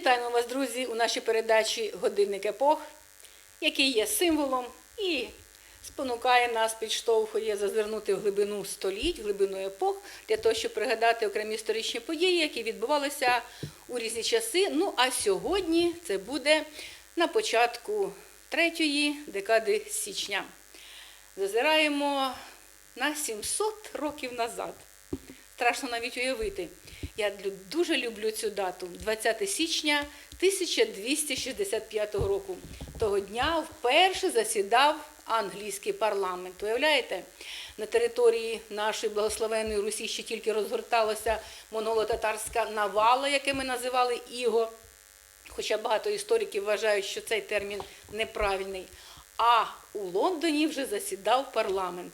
Вітаємо вас, друзі, у нашій передачі Годинник епох, який є символом і спонукає нас, підштовхує зазирнути в глибину століть, в глибину епох, для того, щоб пригадати окремі історичні події, які відбувалися у різні часи. Ну а сьогодні це буде на початку третьої декади січня. Зазираємо на 700 років назад. Страшно навіть уявити. Я дуже люблю цю дату 20 січня 1265 року. Того дня вперше засідав англійський парламент. Уявляєте, на території нашої благословенної Русі ще тільки розгорталася монголо-татарська навала, яке ми називали Іго. Хоча багато істориків вважають, що цей термін неправильний. А у Лондоні вже засідав парламент.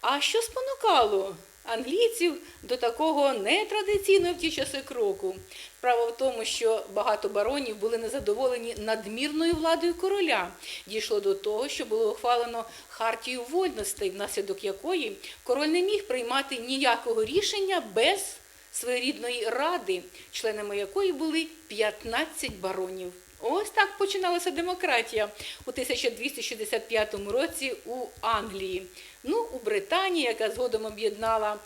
А що спонукало англійців до такого нетрадиційного в ті часи кроку? Справа в тому, що багато баронів були незадоволені надмірною владою короля. Дійшло до того, що було ухвалено хартію вольностей, внаслідок якої король не міг приймати ніякого рішення без своєрідної ради, членами якої були 15 баронів. Ось так починалася демократія у 1265 році у Англії. Ну, у Британії, яка згодом об'єднала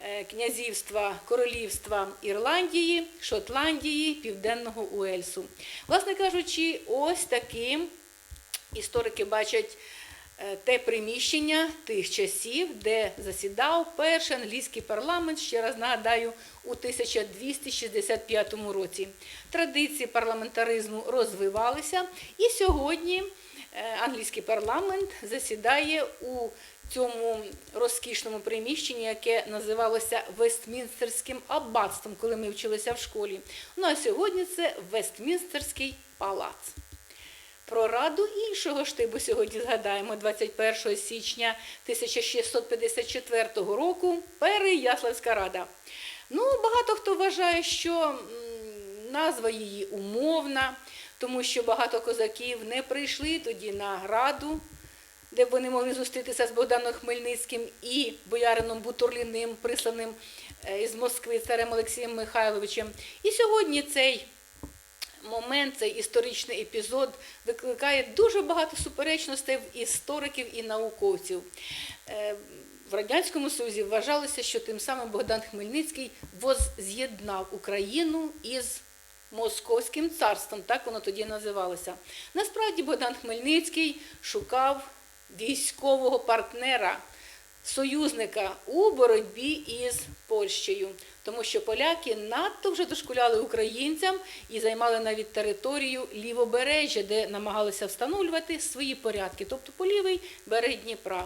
е, князівства, королівства Ірландії, Шотландії, Південного Уельсу. Власне кажучи, ось таким історики бачать те приміщення тих часів, де засідав перший англійський парламент, ще раз нагадаю, у 1265 році. Традиції парламентаризму розвивалися, і сьогодні е, англійський парламент засідає у цьому розкішному приміщенні, яке називалося Вестмінстерським аббатством, коли ми вчилися в школі. Ну а сьогодні це Вестмінстерський палац. Про раду іншого штибу сьогодні згадаємо 21 січня 1654 року Переяславська рада. Ну, багато хто вважає, що назва її умовна, тому що багато козаків не прийшли тоді на раду, де вони могли зустрітися з Богданом Хмельницьким і боярином Бутурліним, присланим е, із Москви царем Олексієм Михайловичем. І сьогодні цей момент, цей історичний епізод викликає дуже багато суперечностей в істориків і науковців. Е, В Радянському Союзі вважалося, що тим самим Богдан Хмельницький возз'єднав Україну із Московським царством, так воно тоді називалося. Насправді Богдан Хмельницький шукав військового партнера, союзника у боротьбі із Польщею, тому що поляки надто вже дошкуляли українцям і займали навіть територію лівобережжя, де намагалися встановлювати свої порядки, тобто по лівий берег Дніпра.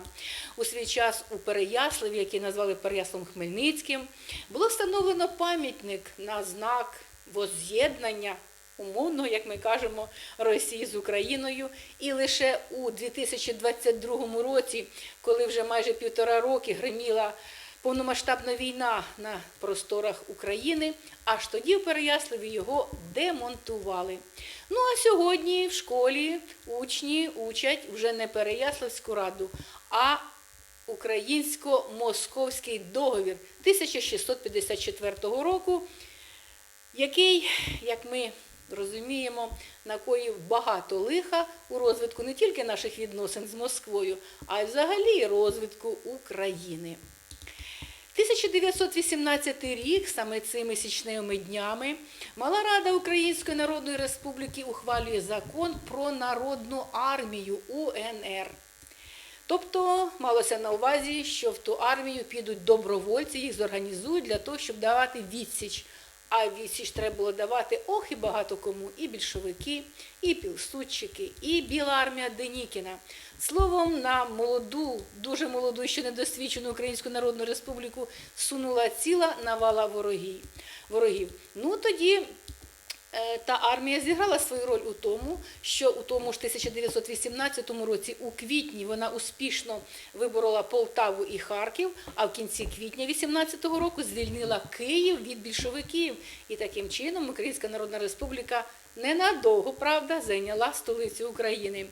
У свій час у Переяславі, який назвали Переяславом Хмельницьким, було встановлено пам'ятник на знак возз'єднання умовного, як ми кажемо, Росії з Україною. І лише у 2022 році, коли вже майже півтора роки гриміла повномасштабна війна на просторах України, аж тоді в Переяславі його демонтували. Ну а сьогодні в школі учні учать вже не Переяславську раду, а Українсько-московський договір 1654 року, який, як ми розуміємо, накоїв багато лиха у розвитку не тільки наших відносин з Москвою, а й взагалі розвитку України. 1918 рік, саме цими січневими днями, Мала Рада Української Народної Республіки ухвалює закон про народну армію УНР. Тобто малося на увазі, що в ту армію підуть добровольці, їх зорганізують для того, щоб давати відсіч. А відсіч треба було давати ох і багато кому, і більшовики, і пілсудчики, і Біла армія Денікіна. Словом, на молоду, дуже молоду, і ще недосвідчену Українську Народну Республіку сунула ціла навала ворогів. Ну тоді та армія зіграла свою роль у тому, що у тому ж 1918 році, у квітні, вона успішно виборола Полтаву і Харків, а в кінці квітня 18 року звільнила Київ від більшовиків. І таким чином Українська Народна Республіка ненадовго, правда, зайняла столицю України.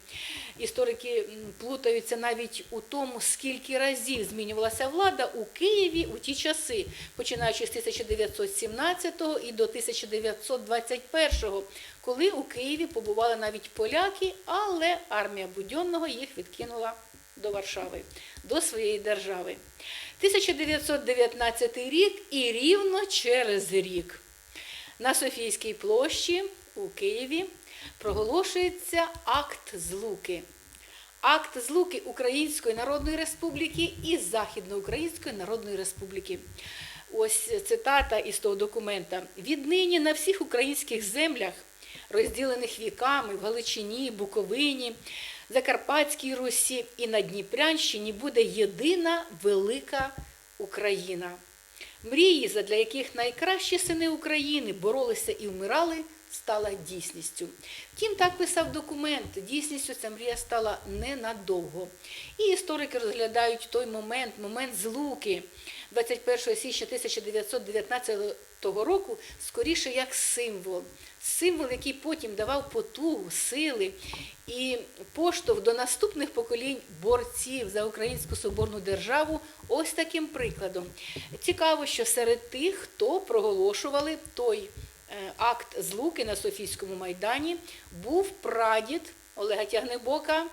Історики плутаються навіть у тому, скільки разів змінювалася влада у Києві у ті часи, починаючи з 1917 і до 1921, коли у Києві побували навіть поляки, але армія Будьонного їх відкинула до Варшави, до своєї держави. 1919 рік і рівно через рік на Софійській площі у Києві проголошується акт злуки. Акт злуки Української Народної Республіки і Західноукраїнської Народної Республіки. Ось цитата із того документа. Віднині на всіх українських землях, розділених віками в Галичині, Буковині, Закарпатській Русі і на Дніпрянщині буде єдина велика Україна. Мрії, задля яких найкращі сини України боролися і вмирали, стала дійсністю. Втім, так писав документ. Дійсністю ця мрія стала ненадовго. І історики розглядають той момент, момент злуки 21 січня 1919 року, скоріше як символ. Символ, який потім давав потугу, сили і поштовх до наступних поколінь борців за українську соборну державу ось таким прикладом. Цікаво, що серед тих, хто проголошували той акт злуки на Софійському майдані, був прадід Олега Тягнебока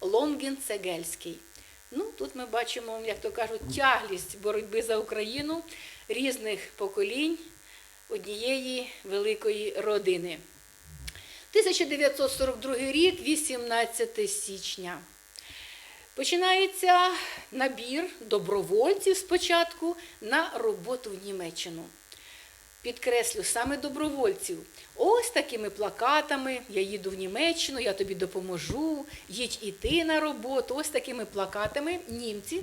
Лонгін Цегельський. Ну, тут ми бачимо, як то кажуть, тяглість боротьби за Україну різних поколінь однієї великої родини. 1942 рік, 18 січня. Починається набір добровольців спочатку на роботу в Німеччину. Підкреслю саме добровольців. Ось такими плакатами я їду в Німеччину, я тобі допоможу, їдь і ти на роботу. Ось такими плакатами німці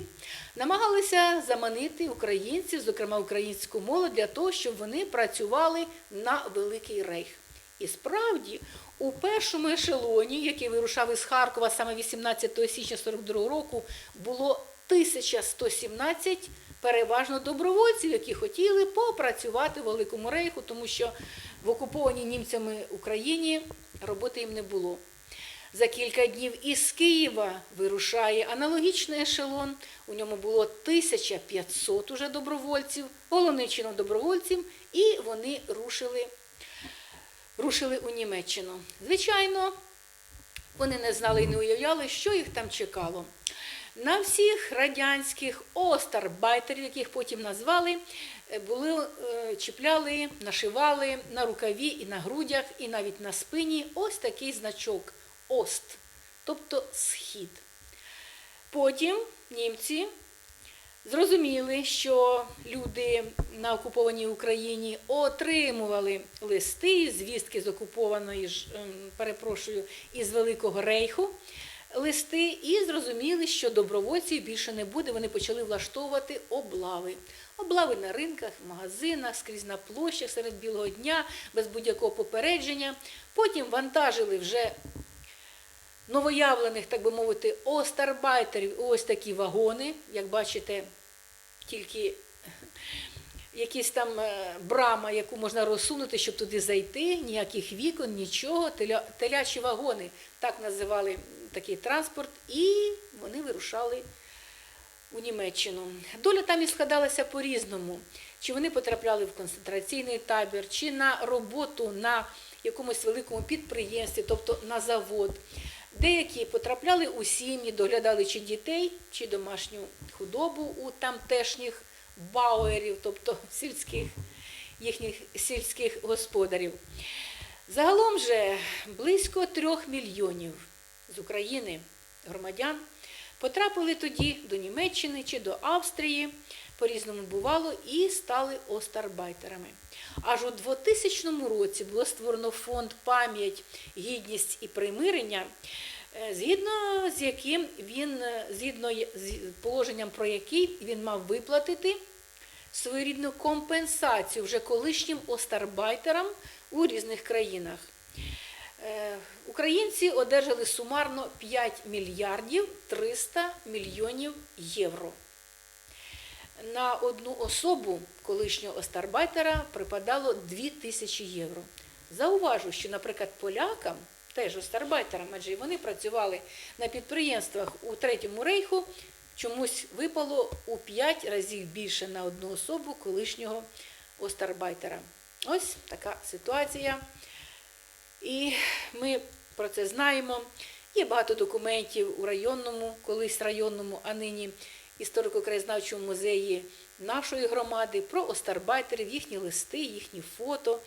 намагалися заманити українців, зокрема українську молодь, для того, щоб вони працювали на Великий Рейх. І справді, у першому ешелоні, який вирушав із Харкова саме 18 січня 42 року, було 1117 переважно добровольців, які хотіли попрацювати в Великому Рейху, тому що в окупованій німцями Україні роботи їм не було. За кілька днів із Києва вирушає аналогічний ешелон. У ньому було 1500 уже добровольців, головним чином добровольців, і вони рушили рушили у Німеччину. Звичайно, вони не знали і не уявляли, що їх там чекало. На всіх радянських остарбайтерів, яких потім назвали, е, були, е, чіпляли, нашивали на рукаві і на грудях, і навіть на спині ось такий значок Ост, тобто схід. Потім німці зрозуміли, що люди на окупованій Україні отримували листи, звістки з окупованої ем, перепрошую, із Великого Рейху. Листи і зрозуміли, що добровольців більше не буде. Вони почали влаштовувати облави. Облави на ринках, магазинах, скрізь на площах серед білого дня, без будь-якого попередження. Потім вантажили вже новоявлених, так би мовити, остарбайтерів, ось такі вагони, як бачите, тільки якісь там е, брама, яку можна розсунути, щоб туди зайти, ніяких вікон, нічого, теля, телячі вагони, так називали такий транспорт, і вони вирушали у Німеччину. Доля там і складалася по-різному. Чи вони потрапляли в концентраційний табір, чи на роботу на якомусь великому підприємстві, тобто на завод. Деякі потрапляли у сім'ї, доглядали чи дітей, чи домашню худобу у тамтешніх бауерів, тобто сільських, їхніх сільських господарів. Загалом же близько трьох мільйонів з України громадян потрапили тоді до Німеччини чи до Австрії, по-різному бувало, і стали остарбайтерами. Аж у 2000 році було створено фонд пам'ять, гідність і примирення, згідно з яким він, е, згідно з положенням про який він мав виплатити своєрідну компенсацію вже колишнім остарбайтерам у різних країнах. Е, Українці одержали сумарно 5 мільярдів 300 мільйонів євро. На одну особу колишнього остарбайтера припадало 2 тисячі євро. Зауважу, що, наприклад, полякам, теж остарбайтерам, адже вони працювали на підприємствах у Третьому рейху, чомусь випало у 5 разів більше на одну особу колишнього остарбайтера. Ось така ситуація. І ми про це знаємо. Є багато документів у районному, колись районному, а нині історико-краєзнавчому музеї нашої громади про остарбайтерів, їхні листи, їхні фото,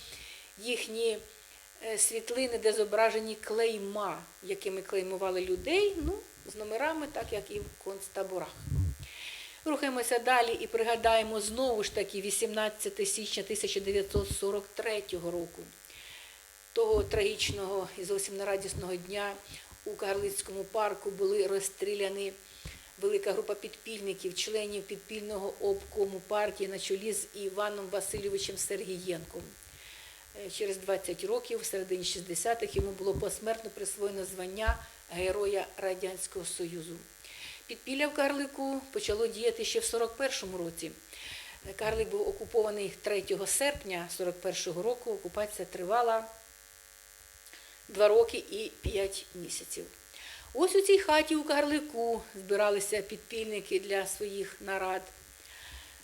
їхні світлини, де зображені клейма, якими клеймували людей, ну, з номерами, так як і в концтаборах. Рухаємося далі і пригадаємо знову ж таки 18 січня 1943 року того трагічного і зовсім нерадісного дня у Кагарлицькому парку були розстріляні велика група підпільників, членів підпільного обкому партії на чолі з Іваном Васильовичем Сергієнком. Е, Через 20 років, в середині 60-х, йому було посмертно присвоєно звання Героя Радянського Союзу. Підпілля в Карлику почало діяти ще в 41-му році. Е, Карлик був окупований 3 серпня 41-го року. Окупація тривала 2 роки і 5 місяців. Ось у цій хаті у Карлику збиралися підпільники для своїх нарад.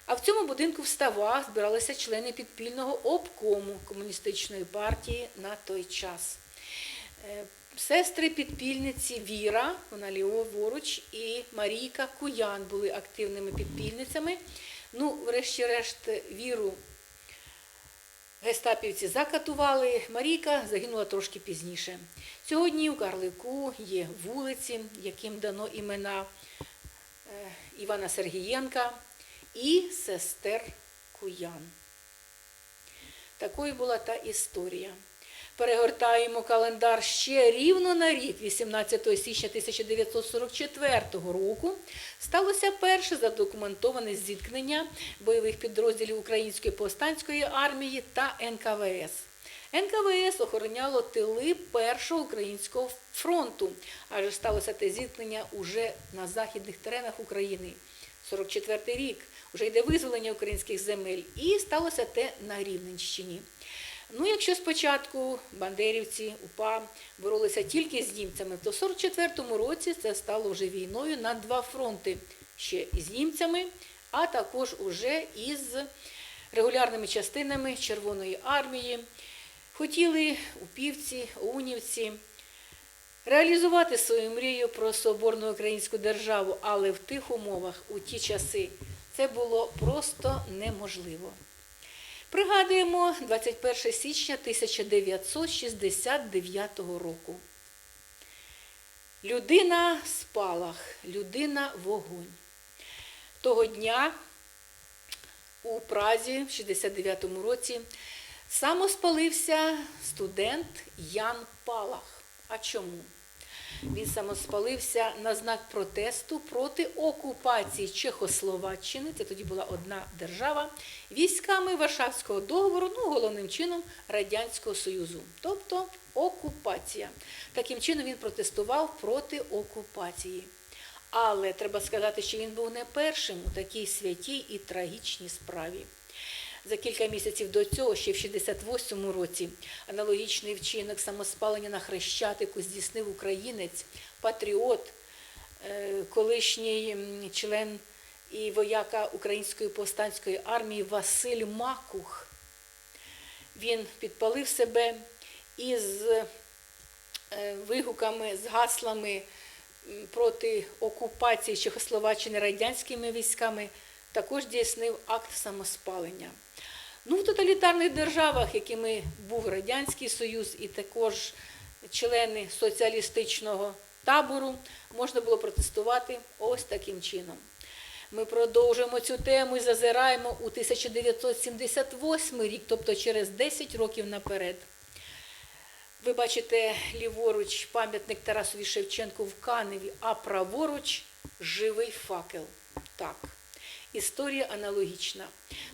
А в цьому будинку в ставах збиралися члени підпільного обкому комуністичної партії на той час. Е, Сестри підпільниці Віра, вона ліворуч, і Марійка Куян були активними підпільницями. Ну, врешті-решт, Віру гестапівці закатували. Марійка загинула трошки пізніше. Сьогодні у Карлику є вулиці, яким дано імена е, Івана Сергієнка і сестер Куян. Такою була та історія. Перегортаємо календар ще рівно на рік, 18 січня 1944 року, сталося перше задокументоване зіткнення бойових підрозділів Української повстанської армії та НКВС. НКВС охороняло тили Першого українського фронту, адже сталося те зіткнення уже на західних теренах України. 44-й рік вже йде визволення українських земель, і сталося те на Рівненщині. Ну, якщо спочатку бандерівці, УПА боролися тільки з німцями, то в 44-му році це стало вже війною на два фронти ще із німцями, а також уже із регулярними частинами Червоної армії. Хотіли упівці, унівці реалізувати свою мрію про соборну українську державу, але в тих умовах, у ті часи, це було просто неможливо. Пригадуємо 21 січня 1969 року. Людина спалах, людина вогонь. Того дня у Празі в 69-му році самоспалився студент Ян Палах. А чому? Він самоспалився на знак протесту проти окупації Чехословаччини, це тоді була одна держава, військами Варшавського договору, ну головним чином Радянського Союзу, тобто окупація. Таким чином він протестував проти окупації. Але треба сказати, що він був не першим у такій святій і трагічній справі. За кілька місяців до цього, ще в 68-му році, аналогічний вчинок самоспалення на Хрещатику здійснив українець, патріот, е, колишній член і вояка Української повстанської армії Василь Макух. Він підпалив себе із е, вигуками, з гаслами проти окупації Чехословаччини радянськими військами, також здійснив акт самоспалення. Ну, в тоталітарних державах, якими був Радянський Союз і також члени соціалістичного табору, можна було протестувати ось таким чином. Ми продовжуємо цю тему і зазираємо у 1978 рік, тобто через 10 років наперед. Ви бачите ліворуч пам'ятник Тарасові Шевченку в Каневі, а праворуч живий факел. Так. Історія аналогічна.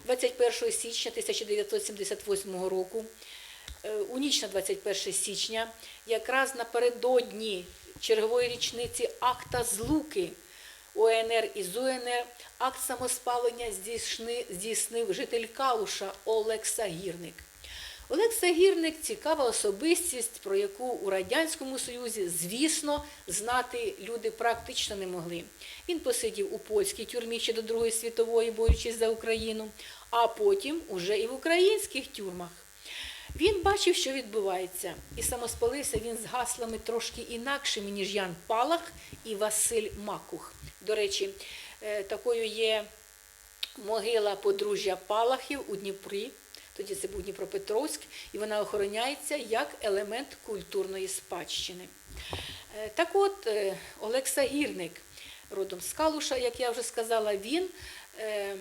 21 січня 1978 року, е, у ніч на 21 січня, якраз напередодні чергової річниці акта злуки УНР і ЗУНР, акт самоспалення здійснив житель Калуша Олекса Гірник. Олекса Гірник цікава особистість, про яку у Радянському Союзі, звісно, знати люди практично не могли. Він посидів у польській тюрмі ще до Другої світової, борючись за Україну, а потім уже і в українських тюрмах. Він бачив, що відбувається, і самоспалився він з гаслами трошки інакшими, ніж Ян Палах і Василь Макух. До речі, е, такою є могила подружжя Палахів у Дніпрі. Тоді це був Дніпропетровськ, і вона охороняється як елемент культурної спадщини. Е, Так от, е, Олекса Гірник, родом з Калуша, як я вже сказала, він е,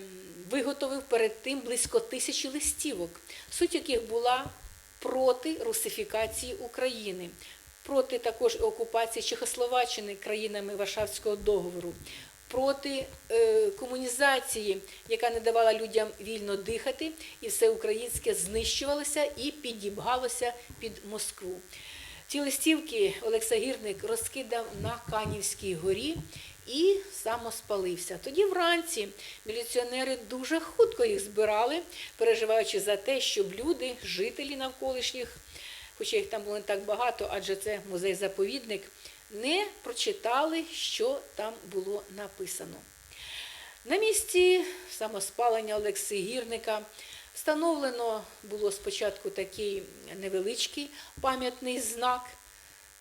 виготовив перед тим близько тисячі листівок, суть яких була проти русифікації України, проти також окупації Чехословаччини країнами Варшавського договору, проти е, комунізації, яка не давала людям вільно дихати, і все українське знищувалося і підібгалося під Москву. Ці листівки Олекса Гірник розкидав на Канівській горі і самоспалився. Тоді вранці міліціонери дуже хутко їх збирали, переживаючи за те, щоб люди, жителі навколишніх, хоча їх там було не так багато, адже це музей-заповідник, не прочитали, що там було написано. На місці самоспалення Олекси Гірника встановлено було спочатку такий невеличкий пам'ятний знак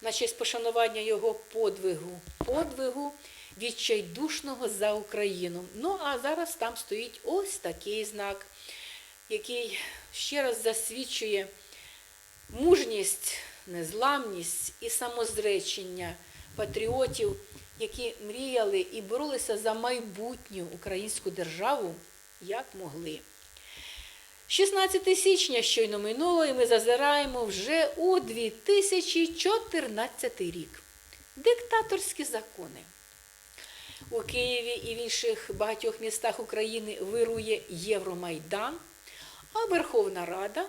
на честь пошанування його подвигу, подвигу відчайдушного за Україну. Ну а зараз там стоїть ось такий знак, який ще раз засвідчує мужність, незламність і самозречення патріотів, які мріяли і боролися за майбутню українську державу, як могли. 16 січня щойно минуло, і ми зазираємо вже у 2014 рік. Диктаторські закони. У Києві і в інших багатьох містах України вирує Євромайдан, а Верховна Рада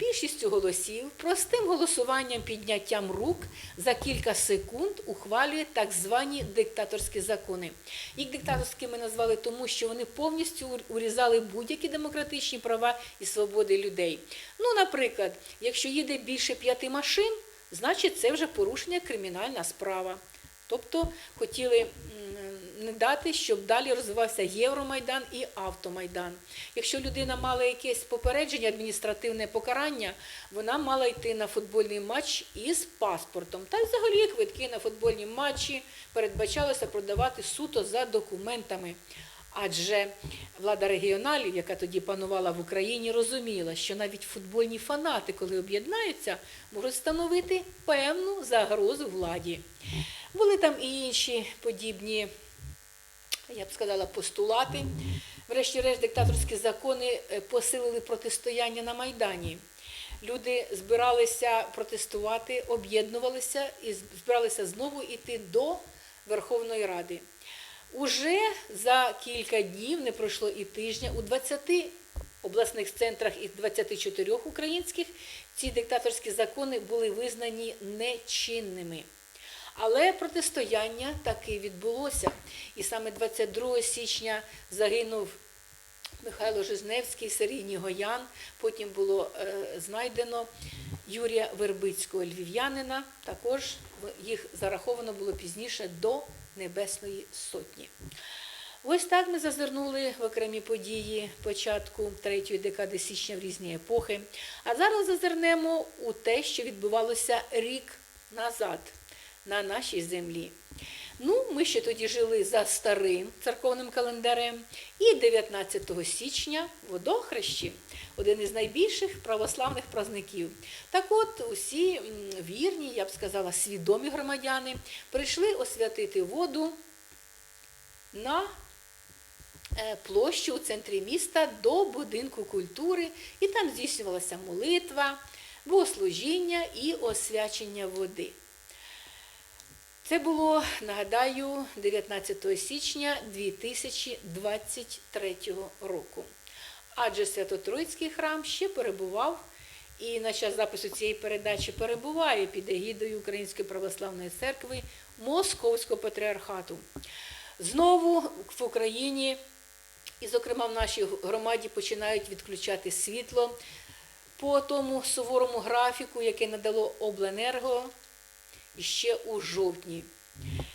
більшістю голосів, простим голосуванням підняттям рук за кілька секунд ухвалює так звані диктаторські закони. Їх диктаторськими назвали тому, що вони повністю урізали будь-які демократичні права і свободи людей. Ну, наприклад, якщо їде більше п'яти машин, значить це вже порушення кримінальна справа. Тобто хотіли не дати, щоб далі розвивався Євромайдан і Автомайдан. Якщо людина мала якесь попередження, адміністративне покарання, вона мала йти на футбольний матч із паспортом. Та й взагалі квитки на футбольні матчі передбачалося продавати суто за документами. Адже влада регіоналів, яка тоді панувала в Україні, розуміла, що навіть футбольні фанати, коли об'єднаються, можуть становити певну загрозу владі. Були там і інші подібні, я б сказала, постулати. Врешті-решт, диктаторські закони е, посилили протистояння на Майдані. Люди збиралися протестувати, об'єднувалися і збиралися знову йти до Верховної Ради. Уже за кілька днів, не пройшло і тижня, у 20 обласних центрах із 24 українських ці диктаторські закони були визнані нечинними. Але протистояння таки відбулося. І саме 22 січня загинув Михайло Жизневський, Сергій Нігоян. Потім було е, знайдено Юрія Вербицького, львів'янина. Також їх зараховано було пізніше до Небесної Сотні. Ось так ми зазирнули в окремі події початку третьої декади січня в різні епохи. А зараз зазирнемо у те, що відбувалося рік назад на нашій землі. Ну, ми ще тоді жили за старим церковним календарем. І 19 січня водохрещі один із найбільших православних праздників. Так от усі вірні, я б сказала, свідомі громадяни прийшли освятити воду на е, площу у центрі міста до будинку культури, і там здійснювалася молитва, богослужіння і освячення води. Це було, нагадаю, 19 січня 2023 року. Адже Свято-Троїцький храм ще перебував і на час запису цієї передачі перебуває під егідою Української православної церкви Московського патріархату. Знову в Україні, і, зокрема, в нашій громаді починають відключати світло. по тому суворому графіку, який надало Обленерго ще у жовтні.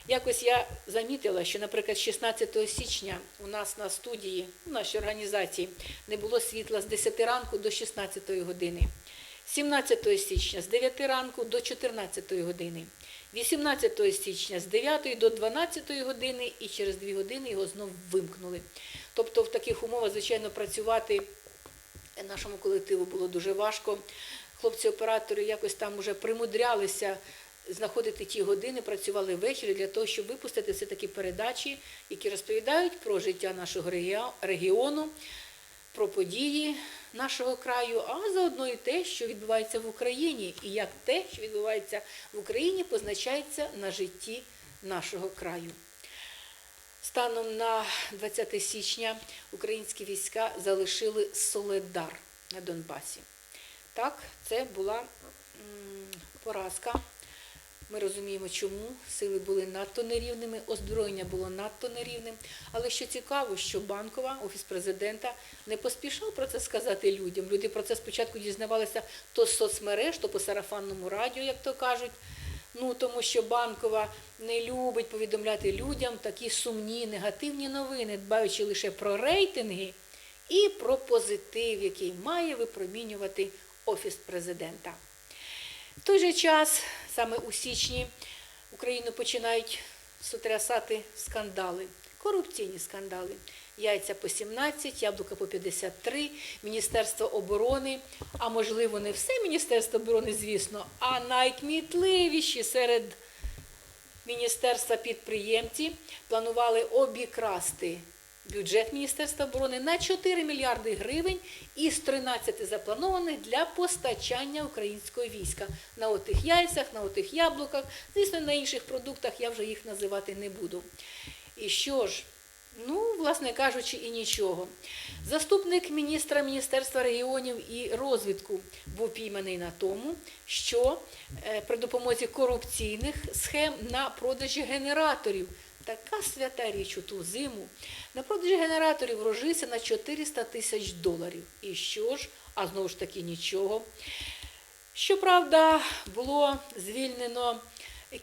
Якось я замітила, що, наприклад, 16 січня у нас на студії, у нашій організації, не було світла з 10 ранку до 16 години. 17 січня з 9 ранку до 14 години. 18 січня з 9 до 12 години і через 2 години його знов вимкнули. Тобто в таких умовах, звичайно, працювати нашому колективу було дуже важко. Хлопці-оператори якось там уже примудрялися знаходити ті години, працювали ввечері для того, щоб випустити все такі передачі, які розповідають про життя нашого регіону, про події нашого краю, а заодно і те, що відбувається в Україні, і як те, що відбувається в Україні, позначається на житті нашого краю. Станом на 20 січня українські війська залишили Соледар на Донбасі. Так, це була поразка. Ми розуміємо, чому сили були надто нерівними, озброєння було надто нерівним. Але що цікаво, що банкова, офіс президента, не поспішав про це сказати людям. Люди про це спочатку дізнавалися то з соцмереж, то по сарафанному радіо, як то кажуть. Ну тому що банкова не любить повідомляти людям такі сумні, негативні новини, дбаючи лише про рейтинги і про позитив, який має випромінювати офіс президента. В той же час, саме у січні, Україну починають сотрясати скандали, корупційні скандали. Яйця по 17, яблука по 53, Міністерство оборони, а можливо, не все Міністерство оборони, звісно, а найкмітливіші серед міністерства підприємці планували обікрасти бюджет Міністерства оборони на 4 мільярди гривень із 13 запланованих для постачання українського війська на отих яйцях, на отих яблуках, звісно, на інших продуктах я вже їх називати не буду. І що ж? Ну, власне кажучи, і нічого. Заступник міністра Міністерства регіонів і розвитку був пійманий на тому, що е, при допомозі корупційних схем на продажі генераторів, така свята річ у ту зиму, на продажі генераторів врожився на 400 тисяч доларів. І що ж? А знову ж таки нічого. Щоправда, було звільнено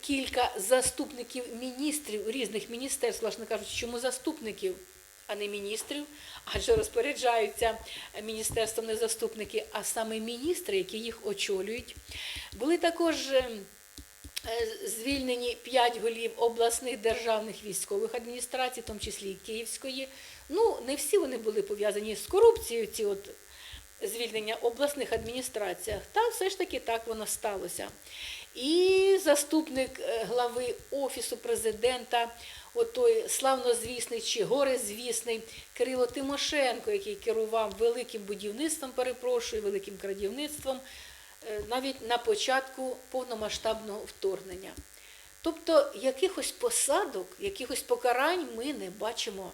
кілька заступників міністрів різних міністерств, власне кажучи, чому заступників, а не міністрів, адже розпоряджаються міністерством не заступники, а саме міністри, які їх очолюють. Були також е, звільнені п'ять голів обласних державних військових адміністрацій, в тому числі і Київської. Ну, не всі вони були пов'язані з корупцією, ці от звільнення обласних адміністраціях, та все ж таки так воно сталося. І заступник е, глави Офісу президента, отой славнозвісний чи горизвісний Кирило Тимошенко, який керував великим будівництвом, перепрошую, великим крадівництвом, е, навіть на початку повномасштабного вторгнення. Тобто якихось посадок, якихось покарань ми не бачимо.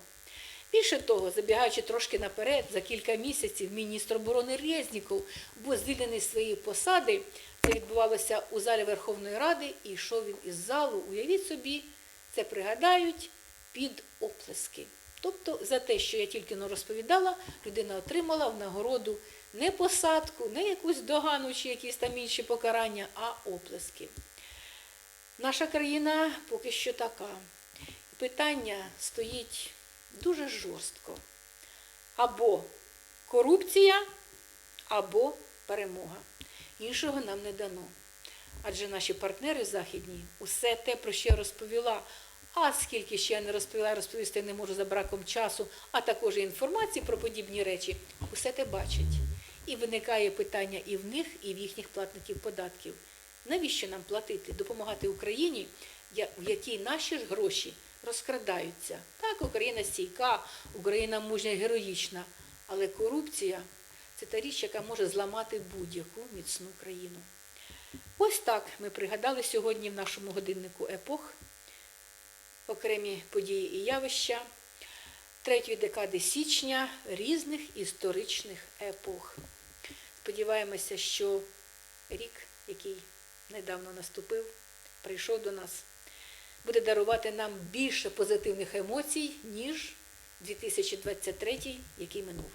Більше того, забігаючи трошки наперед, за кілька місяців міністр оборони Резніков був звільнений з своєї посади. Це відбувалося у залі Верховної Ради, і йшов він із залу. Уявіть собі, це пригадають під оплески. Тобто за те, що я тільки не розповідала, людина отримала в нагороду не посадку, не якусь догану чи якісь там інші покарання, а оплески. Наша країна поки що така. Питання стоїть дуже жорстко. Або корупція, або перемога. Іншого нам не дано. Адже наші партнери західні, усе те, про що я розповіла, а скільки ще я не розповіла, розповісти не можу за браком часу, а також інформації про подібні речі, усе те бачать. І виникає питання і в них, і в їхніх платників податків. Навіщо нам платити, допомагати Україні, в якій наші ж гроші розкрадаються? Так, Україна стійка, Україна мужня героїчна, але корупція це та річ, яка може зламати будь-яку міцну країну. Ось так ми пригадали сьогодні в нашому годиннику епох окремі події і явища третьої декади січня різних історичних епох. Сподіваємося, що рік, який недавно наступив, прийшов до нас, буде дарувати нам більше позитивних емоцій, ніж 2023, який минув.